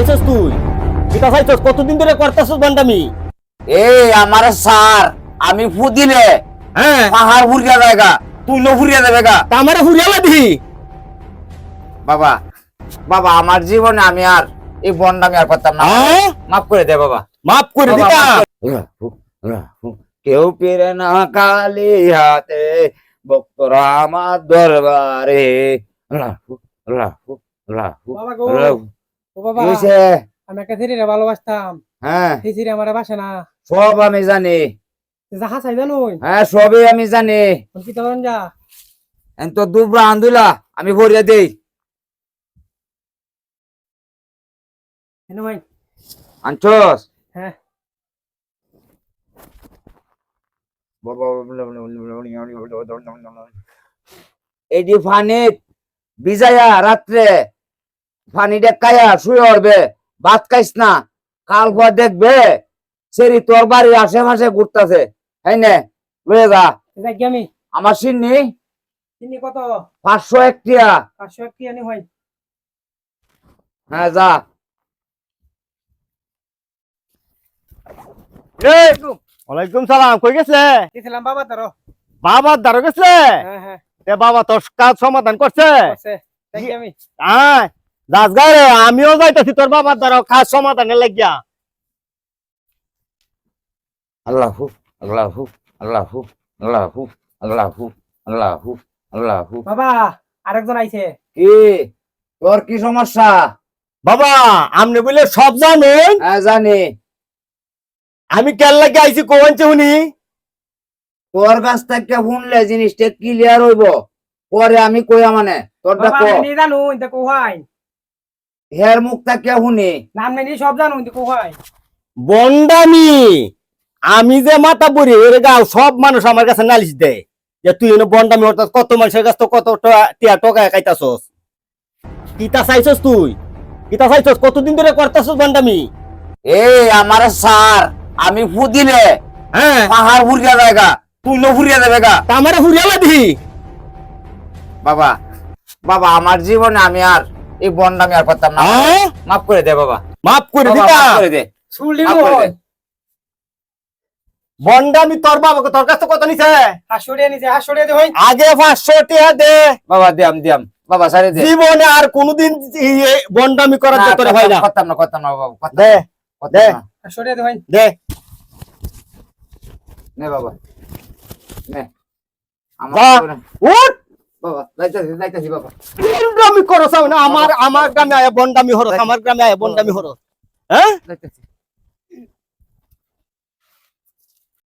চাইছস তুই? কিতা চাইছস? কতদিন ধরে করতেছস বান্ডামি এই আমার স্যার আমি ফু দিলে হ্যাঁ। পাহাড় ফুরিয়া জায়গা তুই নো ফুরিয়া দেবে গা। তা আমারে হুরিয়ালা দি বাবা বাবা আমার জীবনে আমি আর এই বন্ড আমি আর করতাম না। হ্যাঁ? মাফ করে দে বাবা। মাফ করে দিতা রাহু, কেউ পেরে না কালি হাতে ভক্তরা আমার দরবারে। রাহু, রাহু, রাহু, বাবা গো। রাহু। ও বাবা আমি একটা ছেলেরে ভালোবাসতাম। হ্যাঁ। সেই ছেলে আমার বাসে না। সব আমি জানি। যাহা চাই জানো হ্যাঁ সবই আমি জানি। কি তখন যা। তো দুবরা আন্দুলা আমি ভরিয়া দেই। ভাই। আনছস? হ্যাঁ। এডি ফানি বিজায়া রাত্রে ফানি দেখায়া শুয়ে উঠবে ভাত খাইস না কাল পর দেখবে সেরি তোর বাড়ির আশেপাশে ঘুরতাছে হ্যাঁ নে লয়ে যা। আমি? আমার সিন্নি? চিনি কত পাঁচশো একটিয়া। পাঁচশো এক কি আনি হ্যাঁ। যা। ওয়ালাইকুম সালাম কই গেছে? গেছিলাম বাবা তারও বাবা দাঁড়ো গেছে? হ্যাঁ হ্যাঁ। বাবা তোর কাজ সমাধান করছে? আমি? হ্যাঁ। দাস গায়ে আমিও যাইতাছি তোর বাবার দ্বারা কাজ সমাধানে লাগিয়া। আল্লাহু আল্লাহু আল্লাহু আল্লাহু আল্লাহু আল্লাহু আল্লাহু। বাবা আরেকজন আইছে। কি? তোর কি সমস্যা? বাবা আপনি বলে সব জানেন? হ্যাঁ জানি। আমি কেন লাগে আইছি কোনছে উনি? তোর কাছ থেকে শুনলে জিনিসটা ক্লিয়ার হইব। পরে আমি কইয়া মানে তোরটা বাবা কো? জানো ইনতে কোহাই হের মুখ থেকে শুনি নাম নেই সব জানো কোহাই বন্ডামি আমি যে মাথা বুড়ি এর গাও সব মানুষ আমার কাছে নালিশ দেয়। যে তুই এনে বন্ডামি হঠাৎ কত মানুষের কাছে তো কত টিয়া টকা খাইতাছস? কিতা চাইছস তুই? কিতা চাইছস? কতদিন ধরে করতেছস বন্ডামি এই আমার স্যার আমি ফু দিলে হ্যাঁ। পাহাড় ফুরিয়া জায়গা তুই নো ফুরিয়া দেবে গা। তা আমারে দি বাবা বাবা আমার জীবনে আমি আর এই বন্ড আমি আর করতাম না। হ্যাঁ? মাফ করে দে বাবা। মাফ করে দিতা। মাফ করে দে। শুনলি। বন্ডামি তোর বাবাকে তোর কাছে কত নিছে? হাসড়িয়ে নিছে হাসড়িয়ে দে ভাই। আগে পাঁচশো টিয়া দে। বাবা দিয়াম দিয়াম। বাবা সারে দে। জীবনে আর কোনোদিন এই বন্ডামি করার হয় না। করতাম না করতাম না বাবা দে দে। হাসড়িয়ে দে ভাই। দে। নে বাবা। নে। আমার উঠ! বাবা যাইতাছি যাইতাছি বাবা। বন্ডামি করছ না? আমার আমার গ্রামে আয়া বন্ডামি হরস আমার গ্রামে আয়া বন্ডামি হরস। হ্যাঁ? যাইতাছি।